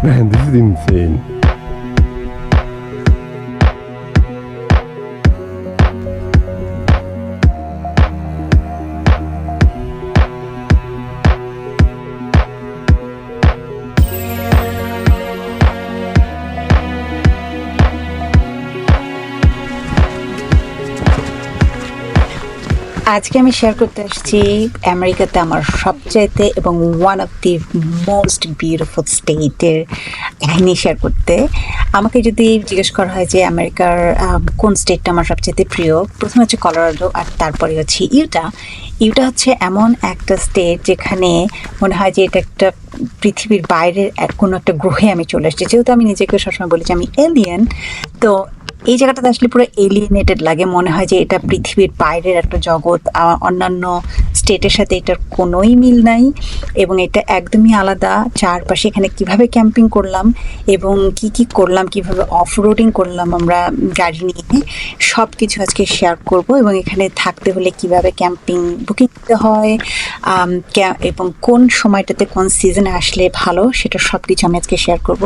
Man, this is insane. আজকে আমি share করতে আসছি আমেরিকাতে আমার সবচাইতে এবং one of the most beautiful স্টেটের কাহিনী শেয়ার করতে। আমাকে যদি জিজ্ঞেস করা হয় যে আমেরিকার কোন স্টেটটা আমার সবচাইতে প্রিয়, প্রথমে হচ্ছে কলোরাডো আর তারপরে হচ্ছে ইউটা। ইউটা হচ্ছে এমন একটা স্টেট যেখানে মনে হয় যে এটা একটা পৃথিবীর বাইরের কোনো একটা গ্রহে আমি চলে এসেছি যেহেতু আমি নিজেকে সবসময় বলি যে আমি এলিয়েন তো এই জায়গাটাতে আসলে পুরো এলিয়েনেটেড লাগে। মনে হয় যে এটা পৃথিবীর বাইরের একটা জগৎ। অন্যান্য স্টেটের সাথে এটার কোনোই মিল নাই এবং এটা একদমই আলাদা। চারপাশে এখানে কীভাবে ক্যাম্পিং করলাম এবং কি কি করলাম, কীভাবে অফ রোডিং করলাম আমরা গাড়ি নিয়ে সব কিছু আজকে শেয়ার করব এবং এখানে থাকতে হলে কীভাবে ক্যাম্পিং বুকিং করতে হয় এবং কোন সময়টাতে কোন সিজনে আসলে ভালো সেটা সব কিছু আমি আজকে শেয়ার করব।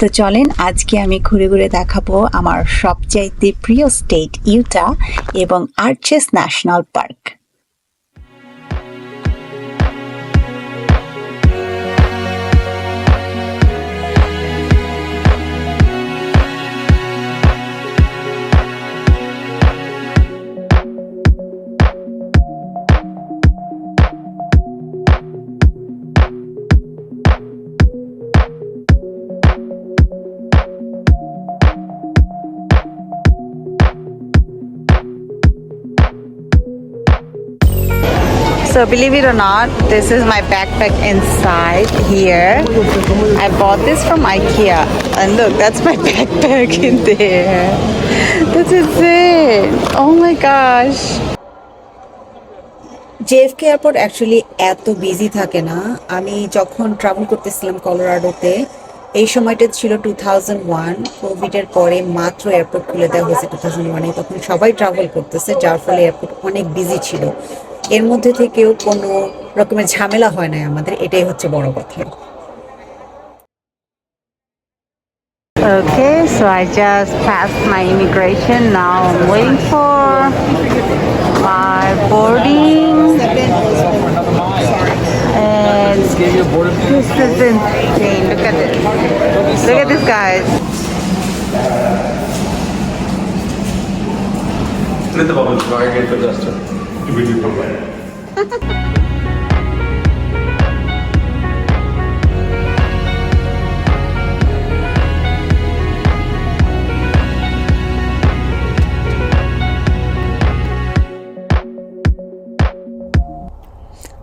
তো চলেন, আজকে আমি ঘুরে ঘুরে দেখাবো আমার সবচাইতে প্রিয় স্টেট ইউটা এবং Arches national park. So believe it or not, this is my backpack inside here. I bought this from IKEA. And look, that's my backpack in there. Is it. Oh my gosh. JFK airport actually এত busy থাকে না আমি যখন travel করতেছিলাম কলোরাডোতে এই সময়টা ছিল two thousand one কোভিডের পরে মাত্র এয়ারপোর্ট খুলে দেওয়া হয়েছে টু থাউজেন্ড ওয়ানে তখন সবাই ট্রাভেল করতেছে যার ফলে এয়ারপোর্ট অনেক বিজি ছিল এর মধ্যে থেকেও কোনো রকমের ঝামেলা হয় না আমাদের এটাই হচ্ছে বড় কথা Okay, so I just passed my immigration. Now I'm waiting for my boarding. And this is insane. Look at this. Look at this, guys. Split the bubbles. Try again for Justin. We do provide.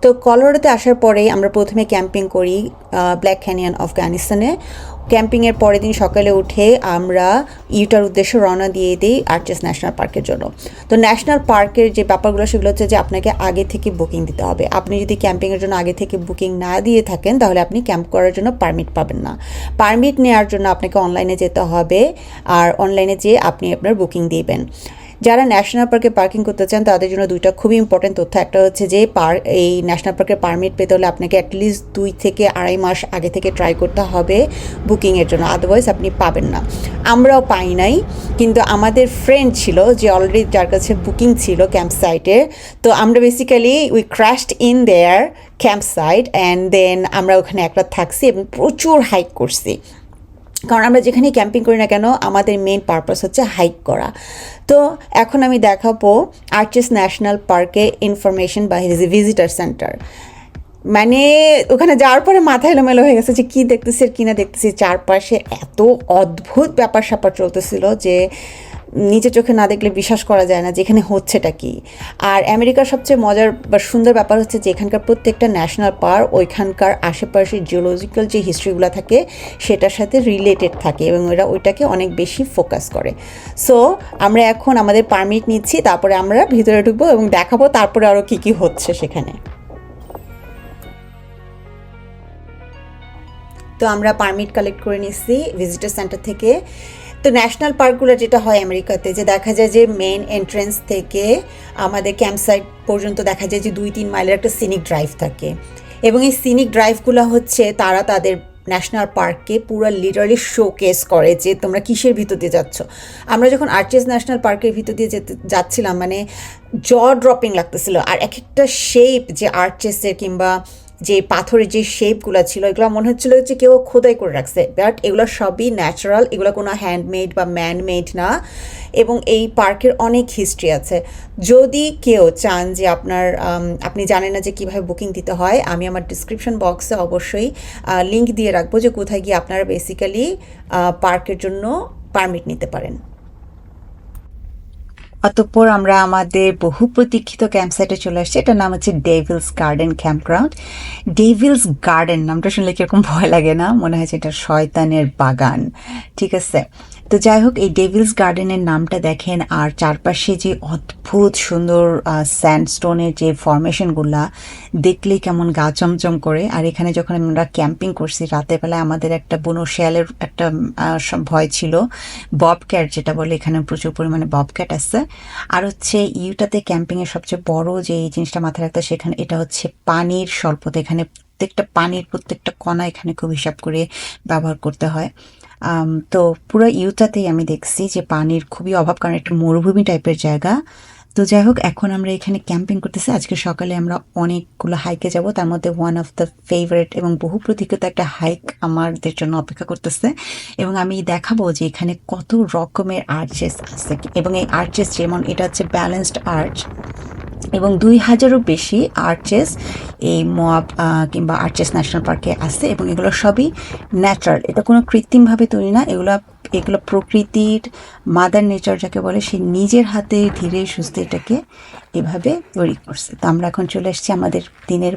তো কলোরাডোতে আসার পরেই আমরা প্রথমে camping করি black canyon আফগানিস্তানে ক্যাম্পিংয়ের পরের দিন সকালে উঠে আমরা ইউটার উদ্দেশ্যে রওনা দিয়ে দিই আর্চেস ন্যাশনাল পার্কের জন্য। তো ন্যাশনাল পার্কের যে ব্যাপারগুলো, সেগুলো হচ্ছে যে আপনাকে আগে থেকে বুকিং দিতে হবে। আপনি যদি ক্যাম্পিংয়ের জন্য আগে থেকে বুকিং না দিয়ে থাকেন, তাহলে আপনি ক্যাম্প করার জন্য পারমিট পাবেন না। পারমিট নেওয়ার জন্য আপনাকে অনলাইনে যেতে হবে, আর অনলাইনে যেয়ে আপনি আপনার বুকিং দিবেন। যারা ন্যাশনাল পার্কে পার্কিং করতে চান, তাদের জন্য দুইটা খুবই ইম্পর্টেন্ট তথ্য। একটা হচ্ছে যে, পার, এই ন্যাশনাল পার্কের পারমিট পেতে হলে আপনাকে অ্যাটলিস্ট দুই থেকে আড়াই মাস আগে থেকে ট্রাই করতে হবে বুকিংয়ের জন্য আদারওয়াইজ আপনি পাবেন না। আমরাও পাই নাই, কিন্তু আমাদের ফ্রেন্ড ছিল যে অলরেডি যার কাছে বুকিং ছিল ক্যাম্প সাইটে তো আমরা basically we crashed in their camp site and then আমরা ওখানে একটা থাকছি এবং প্রচুর হাইক করছি। কারণ আমরা যেখানেই ক্যাম্পিং করি না কেন, আমাদের মেন পারপাস হচ্ছে হাইক করা। তো এখন আমি দেখাবো আর্চেস ন্যাশনাল পার্কে ইনফরমেশন বা ভিজিটার সেন্টার মানে ওখানে যাওয়ার পরে মাথা এলোমেলো হয়ে গেছে যে কী দেখতেছি, কী না দেখতেছি। চারপাশে এত অদ্ভুত ব্যাপার স্যাপার চলতেছিল যে নিজের চোখে না দেখলে বিশ্বাস করা যায় না যে এখানে হচ্ছেটা কি। আর আমেরিকার সবচেয়ে মজার বা সুন্দর ব্যাপার হচ্ছে যে এখানকার প্রত্যেকটা ন্যাশনাল পার্ক, ওইখানকার আশেপাশে জিওলজিক্যাল যে হিস্ট্রিগুলো থাকে, সেটার সাথে রিলেটেড থাকে এবং ওরা ওইটাকে অনেক বেশি ফোকাস করে। সো, আমরা এখন আমাদের পারমিট নিচ্ছি, তারপরে আমরা ভিতরে ঢুকবো এবং দেখাবো তারপরে আরও কী কী হচ্ছে সেখানে। তো আমরা পারমিট কালেক্ট করে নিচ্ছি ভিজিটার সেন্টার থেকে। তো ন্যাশনাল পার্কগুলো যেটা হয় আমেরিকাতে, যে দেখা যায় যে মেন এন্ট্রেন্স থেকে আমাদের ক্যাম্প সাইট পর্যন্ত দেখা যায় যে দুই, তিন মাইলের একটা সিনিক ড্রাইভ থাকে। এবং এই সিনিক ড্রাইভগুলো হচ্ছে তারা তাদের ন্যাশনাল পার্ককে পুরো লিটারালি শোকেস করে যে তোমরা কিসের ভিতর দিয়ে যাচ্ছ। আমরা যখন আর্চেস ন্যাশনাল পার্কের ভিতর দিয়ে যেতে যাচ্ছিলাম মানে জ ড্রপিং লাগতেছিল। আর এক একটা শেপ যে আর্চেসের কিংবা যে পাথরের যে শেপগুলো ছিল, এগুলো মনে হচ্ছিল যে কেউ খোদাই করে রাখছে। বাট এগুলো সবই ন্যাচারাল এগুলো কোনো হ্যান্ডমেড বা ম্যানমেড না। এবং এই পার্কের অনেক হিস্ট্রি আছে। যদি কেউ চান যে আপনার আপনি জানেন না যে কীভাবে বুকিং দিতে হয়, আমি আমার ডিসক্রিপশন বক্সে অবশ্যই লিংক দিয়ে রাখব যে কোথায় গিয়ে আপনারা বেসিক্যালি পার্কের জন্য পারমিট নিতে পারেন। অতঃপর আমরা আমাদের বহু প্রতীক্ষিত ক্যাম্পসাইটে চলে আসছি। এটার নাম হচ্ছে Devil's Garden camp ground Devil's Garden নামটা শুনলে কীরকম ভয় লাগে না? মনে হয় যে এটা শয়তানের বাগান। ঠিক আছে? তো যাই হোক, এই ডেভিলস গার্ডেনের নামটা দেখেন, আর চারপাশে যে অদ্ভুত সুন্দর স্যান্ডস্টোনের যে ফরমেশনগুলা দেখলেই কেমন গা চমচম করে। আর এখানে যখন আমরা ক্যাম্পিং করছি, রাতের বেলায় আমাদের একটা বুনো শেয়ালের একটা ভয় ছিল। বব ক্যাট যেটা বলে, এখানে প্রচুর পরিমাণে বব ক্যাট আছে। আর হচ্ছে ইউটাতে ক্যাম্পিংয়ের সবচেয়ে বড় যে এই জিনিসটা মাথায় রাখতে সেখানে এটা হচ্ছে পানির স্বল্পতা। এখানে প্রত্যেকটা পানির প্রত্যেকটা কণা এখানে খুব হিসাব করে ব্যবহার করতে হয়। তো পুরো ইউটাতেই আমি দেখছি যে পানির খুবই অভাব, কারণ একটা মরুভূমি টাইপের জায়গা। তো যাই হোক, এখন আমরা এখানে ক্যাম্পিং করতেছি। আজকে সকালে আমরা অনেকগুলো হাইকে যাব। তার মধ্যে ওয়ান অফ দ্য ফেভারিট এবং বহু প্রতীক্ষিত একটা হাইক আমাদের জন্য অপেক্ষা করতেছে। এবং আমি দেখাবো যে এখানে কত রকমের আর্চেস আছে। এবং এই আর্চেস যেমন, এটা হচ্ছে ব্যালেন্সড আর্চ এবং দুই হাজারও বেশি আর্চেস এই মোয়াব কিংবা আর্চেস ন্যাশনাল পার্কে আছে এবং এগুলো সবই ন্যাচারাল এটা কোনো কৃত্রিমভাবে তৈরি না। এগুলো এগুলো প্রকৃতির মাদার নেচার যাকে বলে, সে নিজের হাতে ধীরে সুস্থে এটাকে এভাবে তৈরি করছে। তো আমরা এখন চলে এসেছি আমাদের দিনের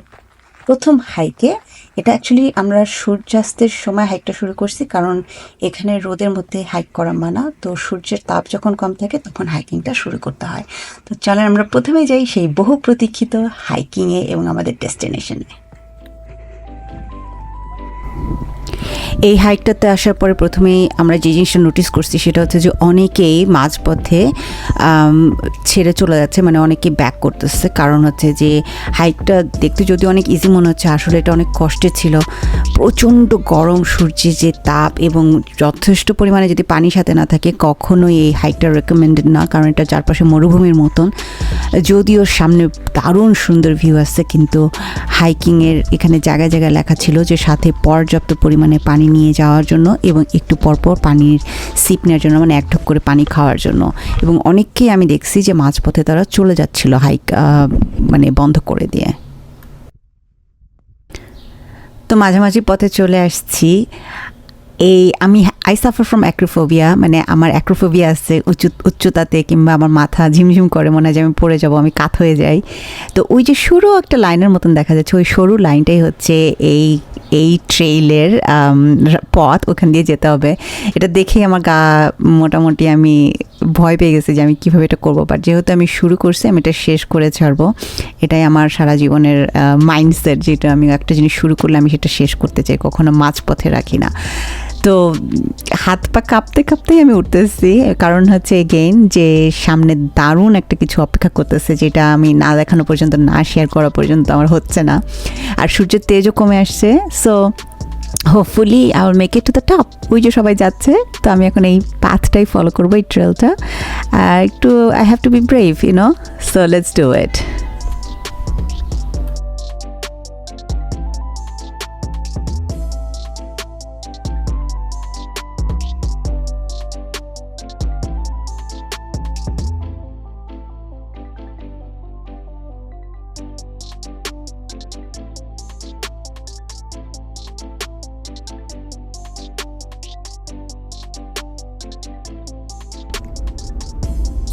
প্রথম হাইকে এটা অ্যাকচুয়ালি আমরা সূর্যাস্তের সময় হাইকটা শুরু করছি, কারণ এখানে রোদের মধ্যে হাইক করা মানা। তো সূর্যের তাপ যখন কম থাকে, তখন হাইকিংটা শুরু করতে হয়। তো চলেন আমরা প্রথমে যাই সেই বহু প্রতীক্ষিত হাইকিংয়ে এবং আমাদের ডেস্টিনেশনে এই হাইকটাতে আসার পরে প্রথমেই আমরা যে জিনিসটা নোটিস করছি সেটা হচ্ছে যে অনেকেই মাঝপথে ছেড়ে চলে যাচ্ছে মানে অনেকে ব্যাক করতেছে। কারণ হচ্ছে যে হাইকটা দেখতে যদি অনেক ইজি মনে হচ্ছে, আসলে এটা অনেক কষ্টের ছিল। প্রচণ্ড গরম, সূর্যের যে তাপ এবং যথেষ্ট পরিমাণে যদি পানি সাথে না থাকে, কখনোই এই হাইকটা রেকমেন্ডেড না, কারণ এটা চারপাশে মরুভূমির মতন। যদিও সামনে দারুণ সুন্দর ভিউ আসছে কিন্তু হাইকিংয়ের এখানে জায়গায় জায়গায় লেখা ছিল যে সাথে পর্যাপ্ত পরিমাণে পানি নিয়ে যাওয়ার জন্য এবং একটু পরপর পানির সিপ নেওয়ার জন্য মানে এক ঢোক করে পানি খাওয়ার জন্য। এবং অনেককেই আমি দেখছি যে মাঝপথে তারা চলে যাচ্ছিল হাইক মানে বন্ধ করে দিয়ে। তো মাঝামাঝি পথে চলে আসছি। এই আমি আই সাফার ফ্রম অ্যাক্রোফোবিয়া মানে আমার অ্যাক্রোফোবিয়া আছে, উঁচু উচ্চতাতে কিংবা আমার মাথা ঝিমঝিম করে, মনে হয় যে আমি পড়ে যাব, আমি কাত হয়ে যাই। তো ওই যে সরু একটা লাইনের মতন দেখা যাচ্ছে, ওই সরু লাইনটাই হচ্ছে এই এই ট্রেইলের পথ ওখান দিয়ে যেতে হবে। এটা দেখেই আমার গা মোটামুটি আমি ভয় পেয়ে গেছি যে আমি কীভাবে এটা করব। বাট যেহেতু আমি শুরু করছি, আমি এটা শেষ করে ছাড়বো। এটাই আমার সারা জীবনের মাইন্ডসেট যেটা আমি একটা জিনিস শুরু করলে আমি সেটা শেষ করতে চাই, কখনো মাঝপথে রাখি না। তো হাত পা কাঁপতে কাঁপতেই আমি উঠতেছি। কারণ হচ্ছে এগেইন যে সামনে দারুণ একটা কিছু অপেক্ষা করতেছে, যেটা আমি না দেখানো পর্যন্ত, না শেয়ার করা পর্যন্ত আমার হচ্ছে না। আর সূর্যের তেজও কমে আসছে। So hopefully I make it to the top ওই যে সবাই যাচ্ছে, তো আমি এখন এই পাথটাই ফলো করব, এই ট্রেলটা একটু I have to be brave you know so let's do it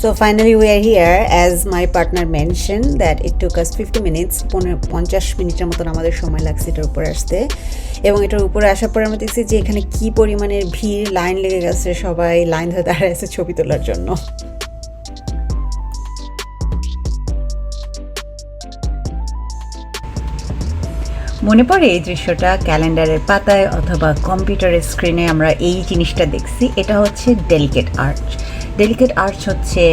So finally, we are here, as my partner mentioned, that it took us 50 minutes পঞ্চাশ মিনিটের মতন আমাদের সময় লাগছে এটার উপরে আসতে। এবং এটার উপরে আসার পরে আমরা দেখছি যে এখানে কি পরিমাণের ভিড়, লাইন লেগে গেছে সবাই, লাইন ধরে দাঁড়ায় আছে ছবি তোলার জন্য। মনে পড়ে এই দৃশ্যটা ক্যালেন্ডারের পাতায় অথবা কম্পিউটারের স্ক্রিনে আমরা এই জিনিসটা দেখছি, এটা হচ্ছে ডেলিকেট আর্চ ডেলিকেট আর্চ হচ্ছে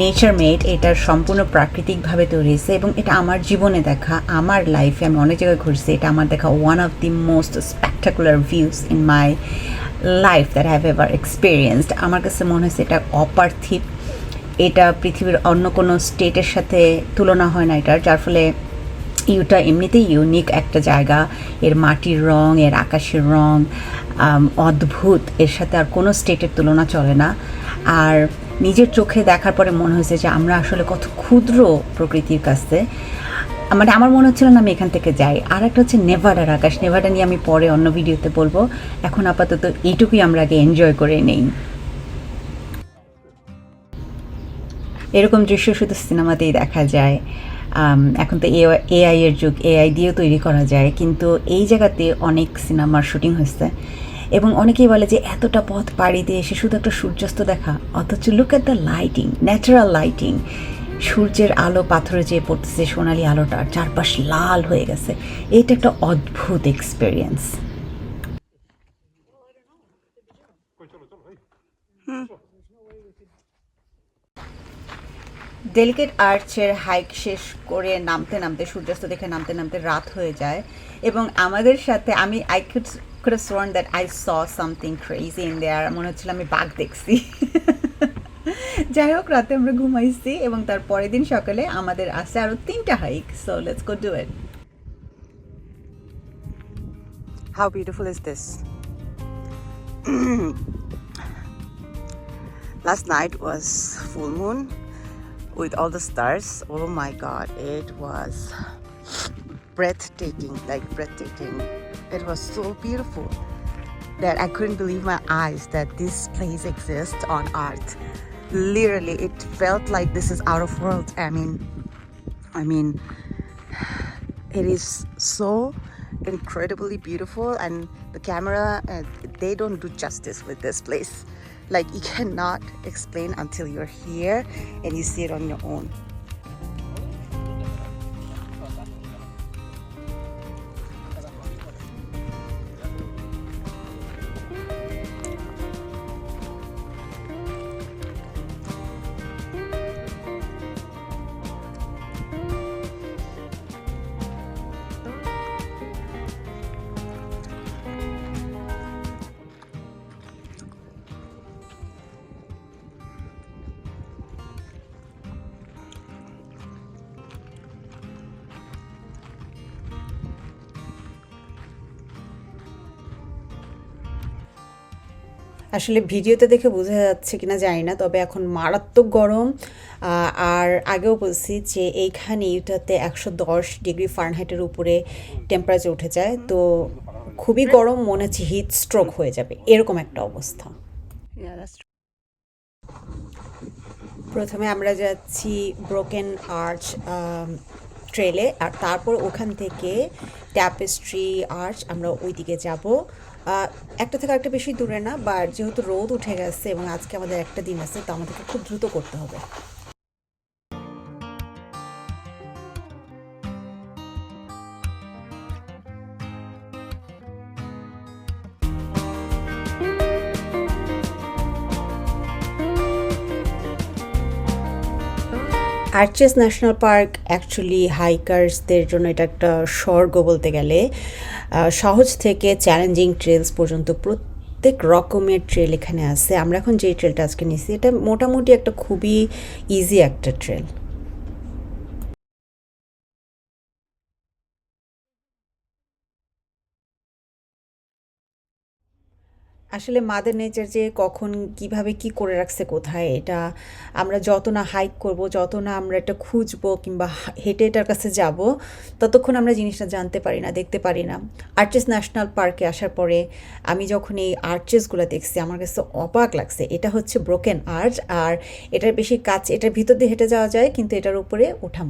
নেচার মেড এটার সম্পূর্ণ প্রাকৃতিকভাবে তৈরি হয়েছে এবং এটা আমার জীবনে দেখা, আমার লাইফে আমি অনেক জায়গায় ঘুরছি, এটা আমার দেখা one of the most spectacular views in my life that have ever experienced আমার কাছে মনে হয়েছে এটা অপার্থিব, এটা পৃথিবীর অন্য কোনো স্টেটের সাথে তুলনা হয় না এটার, যার ফলে ইউটা এমনিতেই ইউনিক একটা জায়গা। এর মাটির রং, এর আকাশের রং অদ্ভুত। এর সাথে আর কোনো স্টেটের তুলনা চলে না। আর নিজের চোখে দেখার পরে মনে হয়েছে যে আমরা আসলে কত ক্ষুদ্র প্রকৃতির কাছে। মানে আমার মনে হচ্ছিল না আমি এখান থেকে যাই। আর একটা হচ্ছে নেভাডার আকাশ। নেভাডা নিয়ে আমি পরে অন্য ভিডিওতে বলব। এখন আপাতত এইটুকুই আমরা আগে এনজয় করে নেই। এরকম দৃশ্য শুধু সিনেমাতেই দেখা যায়। এখন তো এআই এর যুগ এআই দিয়েও তৈরি করা যায়, কিন্তু এই জায়গাতে অনেক সিনেমার শুটিং হয়েছে। এবং অনেকেই বলে যে এতটা পথ পাড়ি দিয়ে এসে শুধু একটা সূর্যাস্ত দেখা, অথচ look at the lighting natural lighting সূর্যের আলো, পাথরে যেয়ে পড়তেছে সোনালি আলোটা চারপাশ লাল হয়ে গেছে। এটা একটা অদ্ভুত এক্সপিরিয়েন্স ডেলিকেট আর্চের হাইক শেষ করে নামতে নামতে, সূর্যাস্ত দেখে নামতে নামতে রাত হয়ে যায়। এবং আমাদের সাথে আমি I could could swear that I saw something crazy in there মনে হচ্ছিল আমি বাঘ দেখছি। যাই হোক, রাতে আমরা ঘুমাইছি এবং তার পরের দিন সকালে আমাদের আছে আরও তিনটা hike so let's go do it how beautiful is this Last night was full moon with all the stars. Oh my god, it was breathtaking, like breathtaking. It was so beautiful that I couldn't believe my eyes that this place exists on earth. Literally, it felt like this is out of world. I mean, I mean, it is so incredibly beautiful and the camera uh, they don't do justice with this place like you cannot explain until you're here and you see it on your own আসলে ভিডিওতে দেখে বোঝা যাচ্ছে কিনা জানি না তবে এখন মারাত্মক গরম। আর আগেও বলছি যে এইখানে ইউটাতে একশো দশ ডিগ্রি ফারেনহাইটের উপরে টেম্পারেচার উঠে যায়। তো খুবই গরম মনে হচ্ছে হিট স্ট্রোক হয়ে যাবে। এরকম একটা অবস্থা। প্রথমে আমরা যাচ্ছি ব্রোকেন আর্চ ট্রেলে আর তারপর ওখান থেকে ট্যাপেস্ট্রি আর্চ আমরা ওই দিকে যাব। একটা থেকে একটা বেশি দূরে না বাট যেহেতু রোদ উঠে গেছে এবং আজকে আমাদের একটা দিন আছে, তো আমাদেরকে খুব দ্রুত করতে হবে। আর্চেস ন্যাশনাল পার্ক অ্যাকচুয়ালি হাইকার্সদের জন্য এটা একটা স্বর্গ বলতে গেলে। সহজ থেকে চ্যালেঞ্জিং ট্রেলস পর্যন্ত প্রত্যেক রকমের ট্রেল এখানে আছে। আমরা এখন যে ট্রেলটা আজকে নিয়েছি, এটা মোটামুটি একটা খুবই ইজি একটা ট্রেল আসলে মাদার নেচার যে কখন কীভাবে কি করে রাখছে কোথায়, এটা আমরা যত না হাইক করব, যত না আমরা এটা খুঁজবো কিংবা হেঁটে এটার কাছে যাব, ততক্ষণ আমরা জিনিসটা জানতে পারি না, দেখতে পারি না। আর্চেস ন্যাশনাল পার্কে আসার পরে আমি যখন এই আর্চেসগুলো দেখছি, আমার কাছে অবাক লাগছে। এটা হচ্ছে ব্রোকেন আর্চ আর এটার বেশি কাজ এটার ভিতর দিয়ে হেঁটে যাওয়া যায়, কিন্তু এটার উপরে ওঠা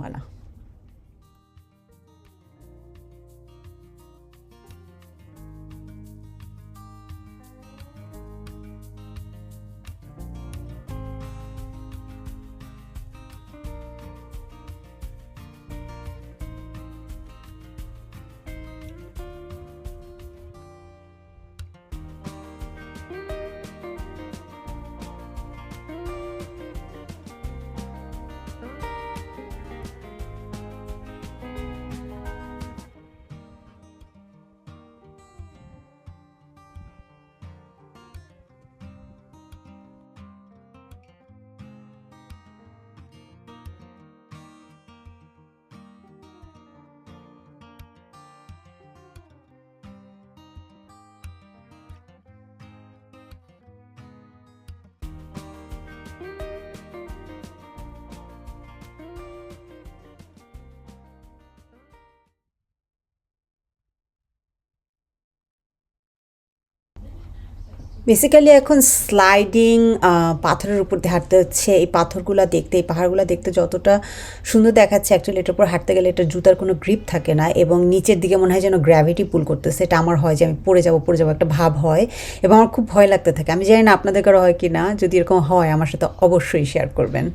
বেসিক্যালি এখন স্লাইডিং পাথরের উপর দিয়ে হাঁটতে হচ্ছে। এই পাথরগুলো দেখতে, এই পাহাড়গুলো দেখতে যতটা সুন্দর দেখাচ্ছে অ্যাকচুয়ালি এটার উপর হাঁটতে গেলে এটা জুতার কোনো গ্রিপ থাকে না এবং নিচের দিকে মনে হয় যেন গ্র্যাভিটি পুল করতেছে। এটা আমার হয় যে আমি পড়ে যাব পড়ে যাব, একটা ভাব হয় এবং আমার খুব ভয় লাগতে থাকে। আমি জানি না আপনাদের কারও হয় কি না যদি এরকম হয় আমার সাথে অবশ্যই শেয়ার করবেন।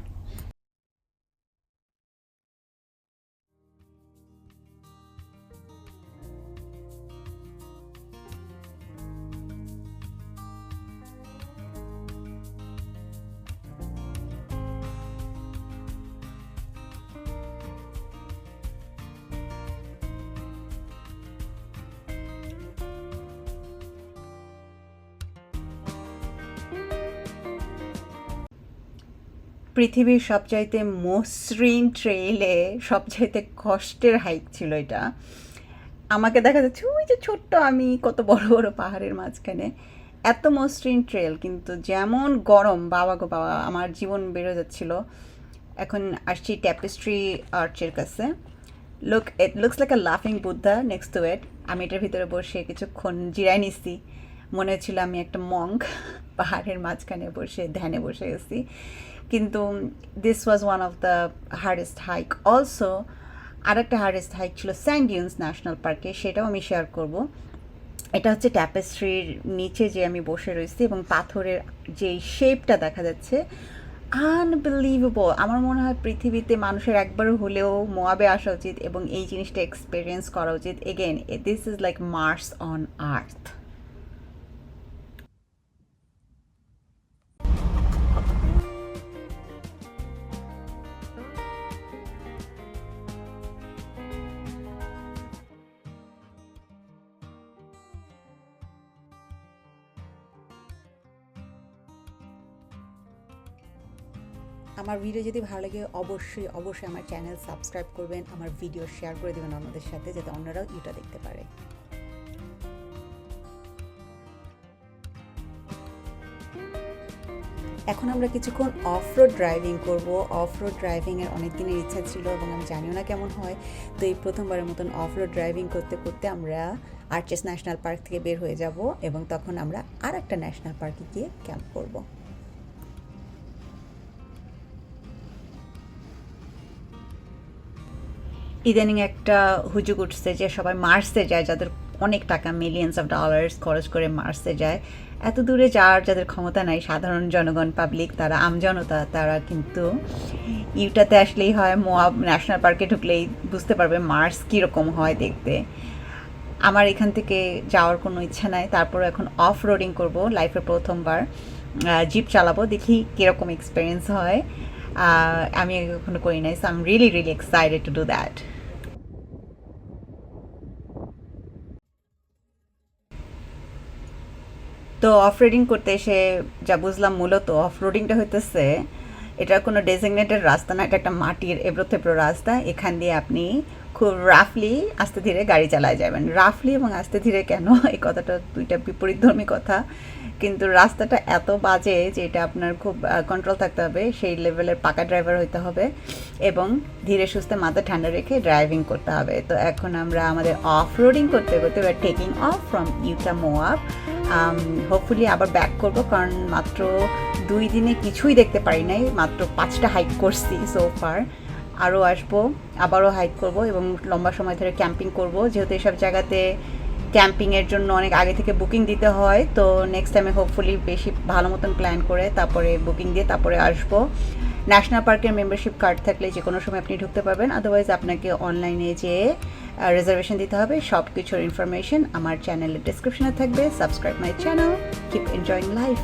পৃথিবীর সবচাইতে মসৃণ ট্রেইলে সবচাইতে কষ্টের হাইক ছিল এটা। আমাকে দেখা যাচ্ছে, ওই যে ছোট্ট আমি, কত বড় বড় পাহাড়ের মাঝখানে। এত মসৃণ ট্রেল কিন্তু যেমন গরম, বাবা গো বাবা, আমার জীবন বেড়ে যাচ্ছিল। এখন আসছি ট্যাপেস্ট্রি আর্চের কাছে। Look it looks like a লাফিং বুদ্ধা নেক্সট টু ইট আমি এটার ভিতরে বসে কিছুক্ষণ জিরাই নিছি মনে হচ্ছিল আমি একটা মঙ্ক পাহাড়ের মাঝখানে বসে, ধ্যানে বসে গেছি কিন্তু this was one of the hardest hike also আরেকটা হার্ডেস্ট হাইক ছিল স্যান্ডিউন্স ন্যাশনাল পার্কে সেটাও আমি শেয়ার করব। এটা হচ্ছে ট্যাপেস্ট্রির নিচে যে আমি বসে রয়েছি এবং পাথরের যে শেপটা দেখা যাচ্ছে আনবিলিভেবল আমার মনে হয় পৃথিবীতে মানুষের একবার হলেও মোয়াবে আসা উচিত এবং এই জিনিসটা এক্সপিরিয়েন্স করা উচিত। Again this is like Mars on Earth আমার ভিডিও যদি ভালো লাগে, অবশ্যই অবশ্যই আমার চ্যানেল সাবস্ক্রাইব করবেন, আমার ভিডিও শেয়ার করে দেবেন অন্যদের সাথে, যাতে অন্যরাও এটা দেখতে পারে। এখন আমরা কিছুক্ষণ অফ রোড ড্রাইভিং করব। অফ রোড ড্রাইভিংয়ের অনেক দিনের ইচ্ছা ছিল এবং আমি জানিও না কেমন হয়। তো এই প্রথমবারের মতন অফ রোড ড্রাইভিং করতে করতে আমরা আর্চেস ন্যাশনাল পার্ক থেকে বের হয়ে যাব এবং তখন আমরা আর একটা ন্যাশনাল পার্কে গিয়ে ক্যাম্প করব। ইদানিং একটা হুজুগ উঠছে যে সবাই মার্সে যায়, যাদের অনেক টাকা মিলিয়ন্স অফ ডলার্স খরচ করে মার্সে যায়। এত দূরে যাওয়ার যাদের ক্ষমতা নাই, সাধারণ জনগণ পাবলিক তারা আমজনতা তারা কিন্তু ইউটাতে আসলেই হয় মোয়াব ন্যাশনাল পার্কে ঢুকলেই বুঝতে পারবে মার্স কীরকম হয় দেখতে। আমার এখান থেকে যাওয়ার কোনো ইচ্ছা নাই তারপর এখন অফ রোডিং করব লাইফের প্রথমবার। জিপ চালাবো, দেখি কীরকম এক্সপিরিয়েন্স হয়। আহ, আমি কখনো করি নাই so I am really really excited to do that তো অফ রোডিং করতে এসে যা বুঝলাম মূলত অফ রোডিংটা হইতেছে এটা কোনো ডেজিগনেটেড রাস্তা না এটা একটা মাটির এবড়ো থেবড়ো রাস্তা এখান দিয়ে আপনি খুব রাফলি আস্তে ধীরে গাড়ি চালায় যাবেন। রাফলি এবং আস্তে ধীরে কেন? এই কথাটা দুইটা বিপরীতধর্মী কথা। কিন্তু রাস্তাটা এত বাজে যে এটা আপনার খুব কন্ট্রোল থাকতে হবে, সেই লেভেলের পাকা ড্রাইভার হইতে হবে এবং ধীরে সুস্থে মাথা ঠান্ডা রেখে ড্রাইভিং করতে হবে। তো এখন আমরা আমাদের অফ রোডিং করতে করতে we're taking off from Utah Moab hopefully আবার ব্যাক করব কারণ মাত্র দুই দিনে কিছুই দেখতে পারি নাই, মাত্র পাঁচটা হাইক করছি সো ফার আরও আসব, আবারও হাইক করব এবং লম্বা সময় ধরে ক্যাম্পিং করব, যেহেতু এসব জায়গাতে ক্যাম্পিংয়ের জন্য অনেক আগে থেকে বুকিং দিতে হয়, তো নেক্সট টাইমে হোপফুলি বেশি ভালো মতন প্ল্যান করে তারপরে বুকিং দিয়ে তারপরে আসব। ন্যাশনাল পার্কের মেম্বারশিপ কার্ড থাকলে যে কোনো সময় আপনি ঢুকতে পারবেন আদারওয়াইজ আপনাকে অনলাইনে যেয়ে রিজার্ভেশন দিতে হবে। সব কিছুর ইনফরমেশন আমার চ্যানেলের ডিসক্রিপশনে থাকবে। Subscribe my channel keep enjoying life